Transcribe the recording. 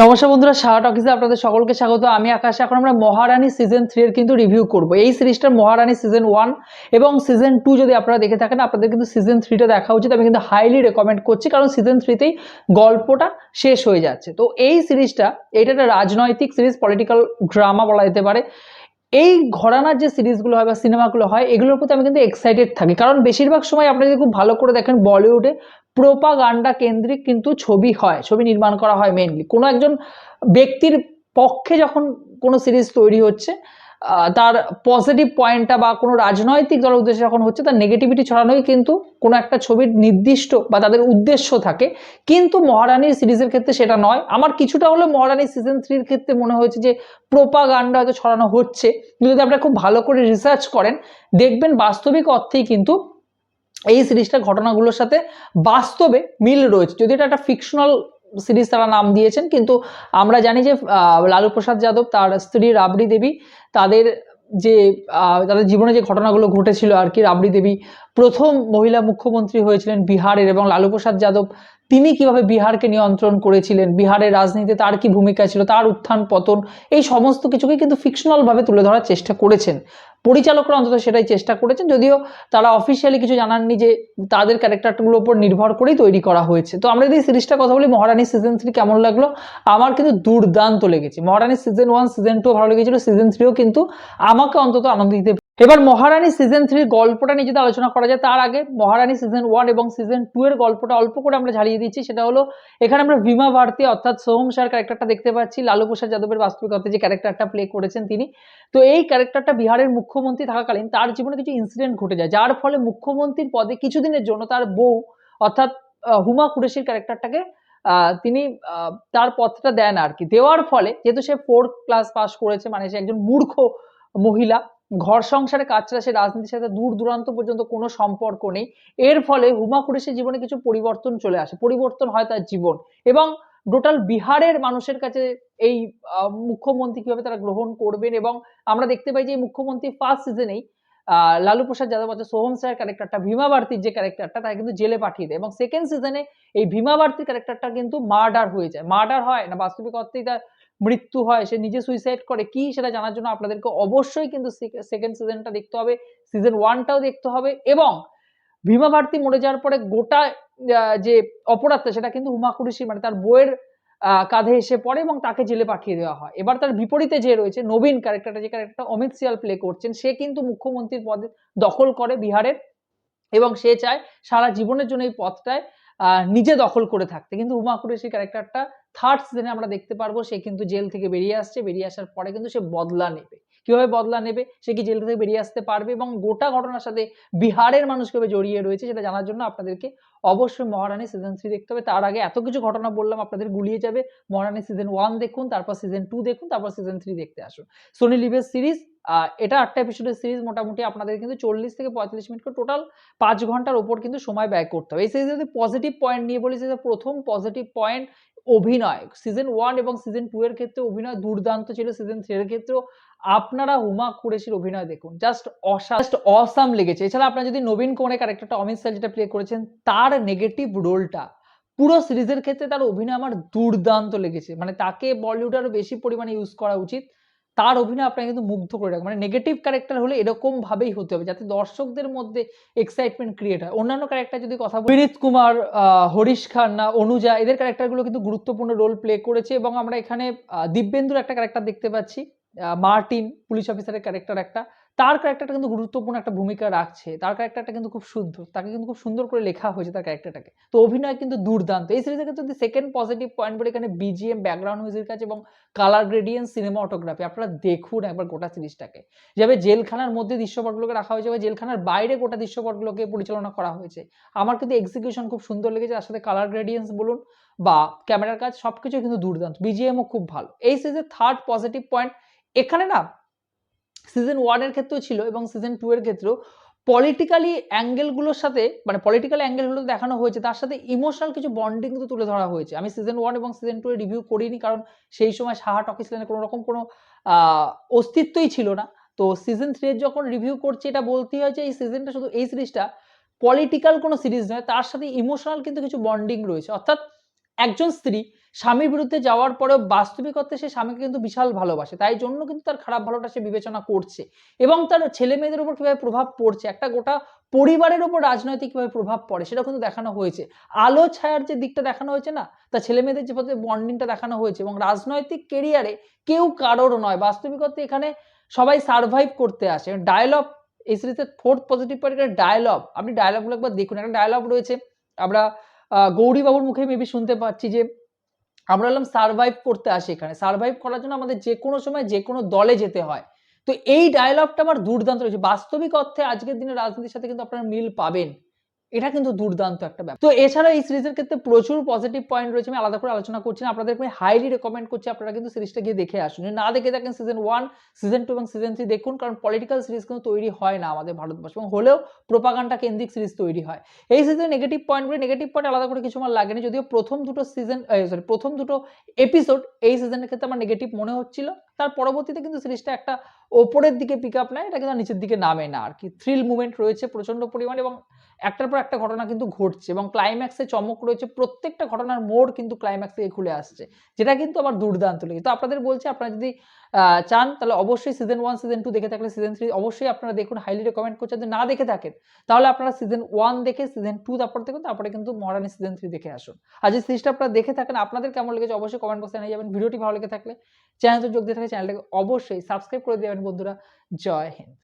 নমস্কার বন্ধুরা শাহ টকিসে আপনাদের সকলকে স্বাগত। আমি আকাশ। এখন আমরা মহারানী সিজন থ্রি এর কিন্তু রিভিউ করব। এই সিরিজটার মহারানী সিজন ওয়ান এবং সিজন টু যদি আপনারা দেখে থাকেন, আপনাদের কিন্তু সিজন থ্রিটা দেখা উচিত। আমি কিন্তু হাইলি রেকমেন্ড করছি, কারণ সিজন থ্রিতেই গল্পটা শেষ হয়ে যাচ্ছে। তো এই সিরিজটা এটা একটা রাজনৈতিক সিরিজ পলিটিক্যাল ড্রামা বলা যেতে পারে। এই ঘরানার যে সিরিজগুলো হয় বা সিনেমাগুলো হয়, এগুলোর প্রতি আমি কিন্তু এক্সাইটেড থাকি। কারণ বেশিরভাগ সময় আপনি যদি খুব ভালো করে দেখেন, বলিউডে প্রোপাগান্ডা কেন্দ্রিক কিন্তু ছবি হয়, ছবি নির্মাণ করা হয় মেনলি কোনো একজন ব্যক্তির পক্ষে যখন কোনো সিরিজ তৈরি হচ্ছে তার পজিটিভ পয়েন্টটা বা কোনো রাজনৈতিক দলের উদ্দেশ্যে যখন হচ্ছে, তার নেগেটিভিটি ছড়ানোই কিন্তু কোনো একটা ছবির নির্দিষ্ট বা তাদের উদ্দেশ্য থাকে। কিন্তু মহারানীর সিরিজের ক্ষেত্রে সেটা নয়। আমার কিছুটা হলেও মহারানী সিজন থ্রির ক্ষেত্রে মনে হয়েছে যে প্রোপাগান্ডা হয়তো ছড়ানো হচ্ছে। যদি আপনারা খুব ভালো করে রিসার্চ করেন, দেখবেন বাস্তবিক অর্থেই কিন্তু এই সিরিজটার ঘটনাগুলোর সাথে বাস্তবে মিল রয়েছে। যদি এটা একটা ফিকশনাল সিরিজ তারা নাম দিয়েছেন, কিন্তু আমরা জানি যে লালু প্রসাদ যাদব তার স্ত্রী রাবড়ি দেবী তাদের যে তাদের জীবনে যে ঘটনাগুলো ঘটেছিল আর কি, রাবড়ি দেবী প্রথম মহিলা মুখ্যমন্ত্রী হয়েছিলেন বিহারের এবং লালু প্রসাদ যাদব তিনি কীভাবে বিহারকে নিয়ন্ত্রণ করেছিলেন? বিহারের রাজনীতিতে তার কি ভূমিকা ছিল? তার উত্থান, পতন, এই সমস্ত কিছুকে কিন্তু ফিকশনালভাবে তুলে ধরার চেষ্টা করেছেন। পরিচালকরা অন্তত সেটাই চেষ্টা করেছেন, যদিও তারা অফিসিয়ালি কিছু জানাননি যে তাদের ক্যারেক্টারগুলোর উপর নির্ভর করেই তৈরি করা হয়েছে। তো আমরা যদি সিরিজটা কথা বলি, মহারানী সিজন থ্রি কেমন লাগল? আমার কিন্তু দুর্দান্ত লেগেছে। Maharani season one season two ভালো লেগেছিল সিজন থ্রিও কিন্তু আমাকে অন্তত আনন্দ দিতে এবার মহারানী সিজন থ্রির গল্পটা নিয়ে যদি আলোচনা করা যায়, তার আগে মহারানী সিজন ওয়ান এবং সিজন টু এর গল্পটা অল্প করে আমরা ঝালিয়ে দিচ্ছি। সেটা হলো, এখানে আমরা ভীমা ভারতী অর্থাৎ সোহম স্যার ক্যারেক্টারটা দেখতে পাচ্ছি। লালু প্রসাদ যাদবের বাস্তবিকতা যে ক্যারেক্টারটা প্লে করেছেন তিনি। তো এই ক্যারেক্টারটা বিহারের মুখ্যমন্ত্রী থাকাকালীন তার জীবনে কিছু ইনসিডেন্ট ঘটে যায়, যার ফলে মুখ্যমন্ত্রীর পদে কিছুদিনের জন্য তার বউ অর্থাৎ হুমা কুরেশির ক্যারেক্টারটাকে তিনি তার পথটা দেন আর কি। দেওয়ার ফলে, যেহেতু সে ফোর্থ ক্লাস পাস করেছে মানে সে একজন মূর্খ মহিলা ঘর সংসারে কাজ ছাড়া সে রাজনীতির সাথে দূর দূরান্ত পর্যন্ত কোনো সম্পর্ক নেই। এর ফলে হুমা কুরেশের জীবনে কিছু পরিবর্তন চলে আসে। পরিবর্তন হয় তার জীবন এবং টোটাল বিহারের মানুষের কাছে এই মুখ্যমন্ত্রী কীভাবে তারা গ্রহণ করবেন এবং আমরা দেখতে পাই যে মুখ্যমন্ত্রী ফার্স্ট সিজনেই লালু প্রসাদ যাদব অর্থাৎ সোহম স্যার ক্যারেক্টারটা ভীমা ভারতীর যে ক্যারেক্টারটা তাকে কিন্তু জেলে পাঠিয়ে দেয়। এবং সেকেন্ড সিজনে এই ভীমা ভারতীর ক্যারেক্টারটা কিন্তু মার্ডার হয়ে যায়। মার্ডার হয় না, বাস্তবিক অর্থেই তার মৃত্যু হয়, সে নিজে সুইসাইড করে। কি সেটা জানার জন্য আপনাদেরকে অবশ্যই কিন্তু সেকেন্ড সিজনটা দেখতে হবে সিজন ওয়ানটাও দেখতে হবে। এবং ভীমা ভারতী মরে যাওয়ার পরে গোটা যে অপরাধটা, সেটা কিন্তু হুমা কুরেশি মানে তার বইয়ের কাঁধে এসে পড়ে এবং তাকে জেলে পাঠিয়ে দেওয়া হয়। এবার তার বিপরীতে যে রয়েছে, নবীন ক্যারেক্টারটা যে ক্যারেক্টারটা অমিত সিয়াল প্লে করছেন, সে কিন্তু মুখ্যমন্ত্রীর পদে দখল করে বিহারের এবং সে চায় সারা জীবনের জন্য এই পথটায় নিজে দখল করে থাকতে। কিন্তু উমা কুরেশি ক্যারেক্টারটা থার্ড সিজনে আমরা দেখতে পারব, সে কিন্তু জেল থেকে বেরিয়ে আসছে। বেরিয়ে আসার পরে কিন্তু সে বদলা নেবে। কীভাবে বদলা নেবে, সে কি জেল থেকে বেরিয়ে আসতে পারবে এবং গোটা ঘটনার সাথে বিহারের মানুষ কীভাবে জড়িয়ে রয়েছে সেটা জানার জন্য আপনাদেরকে অবশ্যই মহারানী সিজন থ্রি দেখতে হবে। তার আগে এত কিছু ঘটনা বললাম, আপনাদের গুলিয়ে যাবে। মহারানী সিজন ওয়ান দেখুন, তারপর সিজন টু দেখুন, তারপর সিজন থ্রি দেখতে আসুন। সোনি লিভের সিরিজ এটা আটটা এপিসোডের সিরিজ মোটামুটি আপনাদের কিন্তু চল্লিশ থেকে পঁয়তাল্লিশ মিনিট করে টোটাল পাঁচ ঘণ্টার ওপর কিন্তু সময় ব্যয় করতে হবে। এই সিরিজে যদি পজিটিভ পয়েন্ট নিয়ে বলি সেটা প্রথম পজিটিভ পয়েন্ট অভিনয় সিজন ওয়ান এবং সিজন টু এর ক্ষেত্রে অভিনয় দুর্দান্ত ছিল সিজন থ্রি এর ক্ষেত্রেও আপনারা হুমা কুরেশির অভিনয় দেখুন। জাস্ট জাস্ট অসাম লেগেছে। এছাড়া আপনারা যদি নবীন কোণে ক্যারেক্টারটা অমিত স্যার যেটা প্লে করেছেন, তার নেগেটিভ রোলটা পুরো সিরিজের ক্ষেত্রে তার অভিনয় আমার দুর্দান্ত লেগেছে। মানে তাকে বলিউড আরও বেশি পরিমাণে ইউজ করা উচিত। তার অভিনয় আপনাকে কিন্তু মুগ্ধ করে রাখবে। মানে নেগেটিভ ক্যারেক্টার হলে এরকম ভাবেই হতে হবে, যাতে দর্শকদের মধ্যে এক্সাইটমেন্ট ক্রিয়েট হয়। অন্যান্য ক্যারেক্টার যদি কথা বলি, বিনীত কুমার হরিশ খান্না, অনুজা, এদের ক্যারেক্টারগুলো কিন্তু গুরুত্বপূর্ণ রোল প্লে করেছে এবং আমরা এখানে দিব্যেন্দুর একটা ক্যারেক্টার দেখতে পাচ্ছি। মার্টিন, পুলিশ অফিসারের ক্যারেক্টার একটা। তার ক্যারেক্টারটা কিন্তু গুরুত্বপূর্ণ একটা ভূমিকা রাখছে। তার ক্যারেক্টারটা কিন্তু খুব সুন্দর। তাকে কিন্তু খুব সুন্দর করে লেখা হয়েছে তার ক্যারেক্টারটাকে তো অভিনয় কিন্তু দুর্দান্ত। এই সিরিজের ক্ষেত্রে যদি সেকেন্ড পজিটিভ পয়েন্ট বলে এখানে বিজিএম ব্যাকগ্রাউন্ড মিউজিক আছে এবং কালার গ্রেডিয়েন্ট সিনেমাটোগ্রাফি আপনারা দেখুন একবার গোটা সিরিজটাকে যেভাবে জেলখানার মধ্যে দৃশ্যপটগুলোকে রাখা হয়েছে বা জেলখানার বাইরে গোটা দৃশ্যপটগুলোকে পরিচালনা করা হয়েছে। আমার কিন্তু এক্সিকিউশন খুব সুন্দর লেগেছে। তার সাথে কালার গ্রেডিয়েন্টস বলুন বা ক্যামেরার কাজ সবকিছু কিন্তু দুর্দান্ত। বিজিএমও খুব ভালো। এই সিরিজের থার্ড পজিটিভ পয়েন্ট এখানে না সিজন ওয়ানের ক্ষেত্রেও ছিল এবং সিজন টু এর ক্ষেত্রেও পলিটিক্যালি অ্যাঙ্গেলগুলোর সাথে মানে পলিটিক্যাল অ্যাঙ্গেলগুলো দেখানো হয়েছে, তার সাথে ইমোশনাল কিছু বন্ডিং কিন্তু তুলে ধরা হয়েছে। আমি সিজন ওয়ান এবং সিজন টু এর রিভিউ করিনি কারণ সেই সময় সাহা টকিস লেনে কোনো রকম কোনো অস্তিত্বই ছিল না। তো সিজন থ্রি এর যখন রিভিউ করছি, এটা বলতেই হয় যে এই সিজনটা শুধু এই সিরিজটা পলিটিক্যাল কোনো সিরিজ নয়, তার সাথে ইমোশনাল কিন্তু কিছু বন্ডিং রয়েছে। অর্থাৎ একজন স্ত্রী স্বামীর বিরুদ্ধে যাওয়ার পরেও বাস্তবিক অর্থে সে স্বামীকে কিন্তু বিশাল ভালোবাসে। তাই জন্য কিন্তু তার খারাপ ভালোটা সে বিবেচনা করছে এবং তার ছেলে মেয়েদের উপর কীভাবে প্রভাব পড়ছে, একটা গোটা পরিবারের উপর রাজনৈতিক কীভাবে প্রভাব পড়ে সেটা কিন্তু দেখানো হয়েছে। আলো ছায়ার যে দিকটা দেখানো হয়েছে না, তা ছেলে মেয়েদের যে বন্ডিংটা দেখানো হয়েছে এবং রাজনৈতিক কেরিয়ারে কেউ কারোর নয়। বাস্তবিক অর্থে এখানে সবাই সার্ভাইভ করতে আসে। ডায়লগ এই সিরিজের ফোর্থ পজিটিভ পয়েন্ট ডায়লগ আপনি ডায়লগগুলো একবার দেখুন। একটা ডায়লগ রয়েছে, আমরা গৌরীবাবুর মুখে মেবি শুনতে পাচ্ছি যে আমরা বললাম সারভাইভ করতে আসি এখানে। সার্ভাইভ করার জন্য আমাদের যে কোনো সময় যে কোনো দলে যেতে হয়। তো এই ডায়লগটা আমার দুর্দান্ত রয়েছে বাস্তবিক অর্থে আজকের দিনে রাজনীতির সাথে কিন্তু আপনারা মিল পাবেন। এটা কিন্তু দুর্দান্ত একটা ব্যাপার। তো এছাড়া এই সিরিজের ক্ষেত্রে প্রচুর পজিটিভ পয়েন্ট রয়েছে, আমি আলাদা করে আলোচনা করছি না। আপনাদের আমি হাইলি রেকমেন্ড করছি, আপনারা কিন্তু সিরিজটা গিয়ে দেখে আসুন। না দেখে দেখেন সিজন ওয়ান সিজন টু এবং সিজন থ্রি দেখুন, কারণ পলিটিক্যাল সিরিজ কিন্তু তৈরি হয় না আমাদের ভারতবর্ষে এবং হলেও প্রোপাগান্ডা কেন্দ্রিক সিরিজ তৈরি হয়। এই সিজনে নেগেটিভ পয়েন্টগুলো নেগেটিভ পয়েন্ট আলাদা করে কিছু আমার লাগেনি, যদিও প্রথম দুটো সিজন সরি প্রথম দুটো এপিসোড এই সিজনের ক্ষেত্রে আমার নেগেটিভ মনে হচ্ছিল। তার পরবর্তীতে কিন্তু সিরিজটা একটা ওপরের দিকে পিক আপ নেয়, এটা কিন্তু নিচের দিকে নামে না আর কি থ্রিল মুভমেন্ট রয়েছে প্রচণ্ড পরিমাণে এবং একটার পর একটা ঘটনা কিন্তু ঘটছে এবং ক্লাইম্যাক্সে চমক রয়েছে, প্রত্যেকটা ঘটনার মোড় কিন্তু ক্লাইম্যাক্স থেকে খুলে আসছে, যেটা কিন্তু আমার দুর্দান্ত লেগে তো আপনাদের বলছি, আপনারা যদি চান, তাহলে অবশ্যই সিজন ওয়ান সিজন টু দেখে থাকলে সিজন থ্রি অবশ্যই আপনারা দেখুন হাইলি রেকমেন্ড করছেন যদি না দেখে থাকেন, তাহলে আপনারা সিজন ওয়ান দেখে সিজন টু তারপর দেখুন, তারপরে কিন্তু মহারানি সিজন থ্রি দেখে আসুন। আর যে সিরিজটা আপনারা দেখে থাকেন, আপনাদের কেমন লেগেছে অবশ্যই কমেন্ট বক্সে জানিয়ে যাবেন। ভিডিওটি ভালো লেগে থাকলে চ্যানেলতে যোগ দিয়ে থাকলে চ্যানেলটাকে অবশ্যই সাবস্ক্রাইব করে দেবেন বন্ধুরা। জয় হিন্দ।